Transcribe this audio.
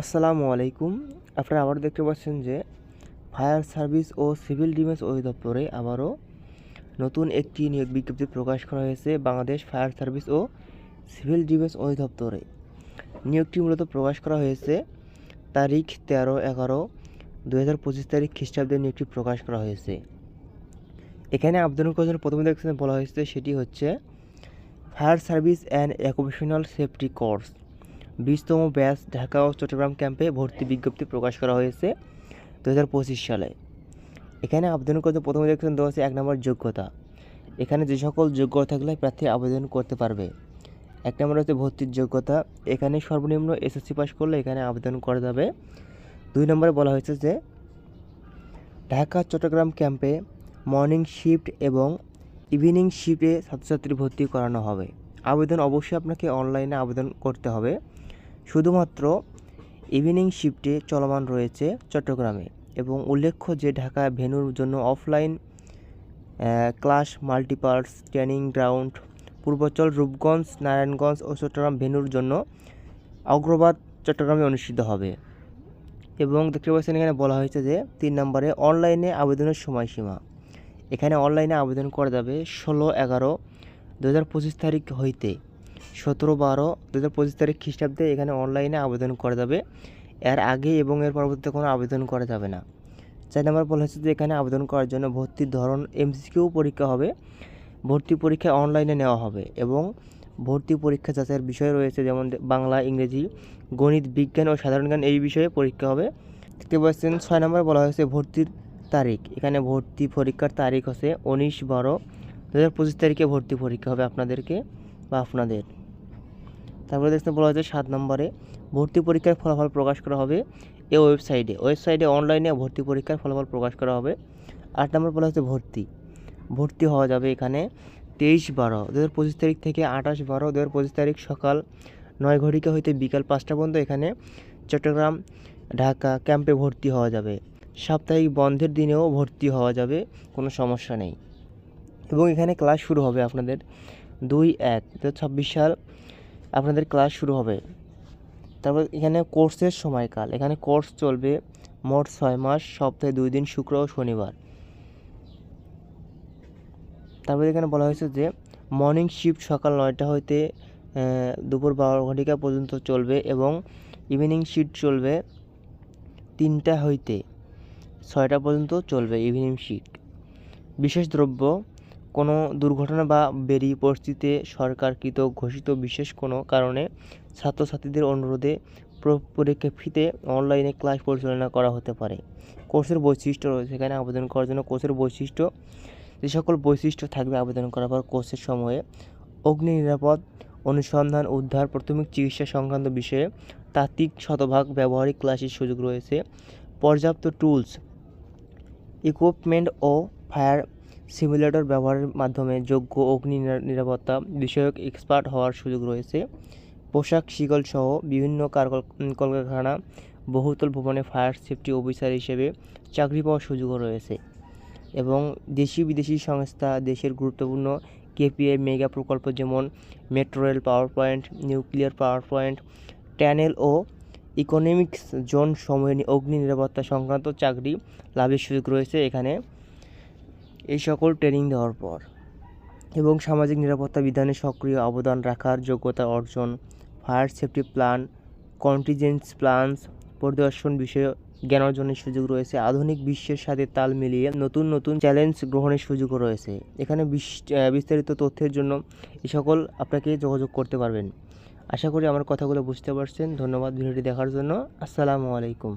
আসসালামু আলাইকুম। আপনারা আবার দেখতে পাচ্ছেন যে ফায়ার সার্ভিস ও সিভিল ডিফেন্স অধিদপ্তরে আবারও নতুন একটি নিয়োগ বিজ্ঞপ্তি প্রকাশ করা হয়েছে বাংলাদেশ ফায়ার সার্ভিস ও সিভিল ডিফেন্স অধিদপ্তরে। নিয়োগটি মূলত প্রকাশ করা হয়েছে তারিখ তেরো এগারো দু হাজার পঁচিশ তারিখ খ্রিস্টাব্দে নিয়োগটি প্রকাশ করা হয়েছে। এখানে আবেদন করার জন্য প্রথমে দেখছেন বলা হয়েছে সেটি হচ্ছে fire service and occupational safety course. বিশতম ব্যাচ ঢাকা ও চট্টগ্রাম ক্যাম্পে ভর্তি বিজ্ঞপ্তি প্রকাশ করা হয়েছে দু হাজার পঁচিশ সালে। এখানে আবেদন করতে প্রথমে দেখছেন দেওয়া আছে এক নম্বর যোগ্যতা। এখানে যে সকল যোগ্যতা থাকলে প্রার্থী আবেদন করতে পারবে। এক নম্বর হচ্ছে ভর্তির যোগ্যতা। এখানে সর্বনিম্ন এসএসসি পাস করলে এখানে আবেদন করা যাবে। দুই নম্বরে বলা হয়েছে যে, ঢাকা, চট্টগ্রাম ক্যাম্পে মর্নিং শিফট এবং ইভিনিং শিফটে ছাত্রছাত্রী ভর্তি করানো হবে। আবেদন অবশ্যই আপনাকে অনলাইনে আবেদন করতে হবে। শুধুমাত্র ইভিনিং শিফটে চলমান রয়েছে চট্টগ্রামে এবং উল্লেখ্য যে ঢাকা ভেন্যুর জন্য offline class multipurpose training ground Purbachal Rupganj, Narayanganj ও চট্টগ্রাম ভেনুর জন্য অগ্রবাদ চট্টগ্রামে অনুষ্ঠিত হবে। এবং দেখতে পাচ্ছেন এখানে বলা হয়েছে যে তিন নম্বরে অনলাইনে আবেদনের সময়সীমা। এখানে অনলাইনে আবেদন করা যাবে ষোলো এগারো দু হাজার পঁচিশ তারিখ হইতে। সতেরো বারো দু হাজার পঁচিশ তারিখ খ্রিস্টাব্দে এখানে অনলাইনে আবেদন করা যাবে। এর আগে এবং এর পরবর্তীতে কোনো আবেদন করা যাবে না। চার নম্বর বলা হচ্ছে যে এখানে আবেদন করার জন্য ভর্তির ধরন এমসিকিউ পরীক্ষা হবে। ভর্তি পরীক্ষা অনলাইনে নেওয়া হবে এবং ভর্তি পরীক্ষা যাচাইয়ের বিষয় রয়েছে যেমন বাংলা, ইংরেজি, গণিত, বিজ্ঞান ও সাধারণ জ্ঞান এই বিষয়ে পরীক্ষা হবে। দেখতে পাচ্ছেন ছয় নম্বর বলা হয়েছে ভর্তির তারিখ। এখানে ভর্তি পরীক্ষার তারিখ হচ্ছে উনিশ বারো দু হাজার পঁচিশ তারিখে ভর্তি পরীক্ষা হবে আপনাদেরকে। বা আপনাদের। তারপরে দেখতে বলা হয়েছে সাত নম্বরে, ভর্তি পরীক্ষার ফলাফল প্রকাশ করা হবে এ ওয়েবসাইটে। ওয়েবসাইটে অনলাইনে ভর্তি পরীক্ষার ফলাফল প্রকাশ করা হবে। আট নম্বর বলা হচ্ছে ভর্তি। ভর্তি হওয়া যাবে এখানে তেইশ বারো দু হাজার পঁচিশ তারিখ থেকে আঠাশ বারো দু হাজার পঁচিশ তারিখ সকাল নয় ঘটিকা হইতে বিকাল পাঁচটা পর্যন্ত এখানে চট্টগ্রাম, ঢাকা ক্যাম্পে ভর্তি হওয়া যাবে। সাপ্তাহিক বন্ধের দিনেও ভর্তি হওয়া যাবে, কোনো সমস্যা নেই। এবং এখানে ক্লাস শুরু হবে আপনাদের দুই এক দু ছাব্বিশ সাল, আপনাদের ক্লাস শুরু হবে। তারপর এখানে কোর্সের সময়কাল, এখানে কোর্স চলবে মোট ছয় মাস, সপ্তাহে দুই দিন, শুক্র ও শনিবার। তারপরে এখানে বলা হয়েছে যে মর্নিং শিফট সকাল নয়টা হইতে দুপুর বারো ঘটিকা পর্যন্ত চলবে এবং ইভিনিং শিফট চলবে তিনটা হইতে ছয়টা পর্যন্ত চলবে ইভিনিং শিফট বিশেষ দ্রব্য কোনো দুর্ঘটনা বা বেরি পরিস্থিতিতে সরকারকৃত ঘোষিত বিশেষ কোনো কারণে ছাত্রছাত্রীদের অনুরোধে প্র- পরীক্ষা ফিতে অনলাইনে ক্লাস পরিচালনা করা হতে পারে। কোর্সের বৈশিষ্ট্য রয়েছে। এখানে আবেদন করার জন্য কোর্সের বৈশিষ্ট্য, যে সকল বৈশিষ্ট্য থাকবে আবেদন করার পর কোর্সের সময়ে, অগ্নি নিরাপদ, অনুসন্ধান, উদ্ধার, প্রাথমিক চিকিৎসা সংক্রান্ত বিষয়ে তাত্ত্বিক শতভাগ ব্যবহারিক ক্লাসের সুযোগ রয়েছে। পর্যাপ্ত টুলস, ইকুইপমেন্ট ও ফায়ার সিমুলেটর ব্যবহারের মাধ্যমে যোগ্য অগ্নি নিরাপত্তা বিষয়ক এক্সপার্ট হওয়ার সুযোগ রয়েছে। পোশাক, শিকল সহ বিভিন্ন কলকারখানা, বহুতল ভবনে ফায়ার সেফটি অফিসার হিসেবে চাকরি পাওয়ার সুযোগও রয়েছে এবং দেশি বিদেশি সংস্থা দেশের গুরুত্বপূর্ণ কেপিআই মেগা প্রকল্প যেমন metro rail power point, nuclear power point, tunnel ও ইকোনমিক্স জোন সমূহে অগ্নি নিরাপত্তা সংক্রান্ত চাকরি লাভের সুযোগ রয়েছে এখানে। এই সকল ট্রেনিং দেওয়ার পর এবং সামাজিক নিরাপত্তা বিধানে সক্রিয় অবদান রাখার যোগ্যতা অর্জন fire safety plan contingency plans পরিদর্শন বিষয়ে জ্ঞান অর্জনের সুযোগ রয়েছে। আধুনিক বিশ্বের সাথে তাল মিলিয়ে নতুন নতুন চ্যালেঞ্জ গ্রহণের সুযোগও রয়েছে। এখানে বিস্তারিত তথ্যের জন্য এই সকল আপনাকে যোগাযোগ করতে পারবেন। আশা করি আমার কথাগুলো বুঝতে পারছেন। ধন্যবাদ ভিডিওটি দেখার জন্য। আসসালামু আলাইকুম।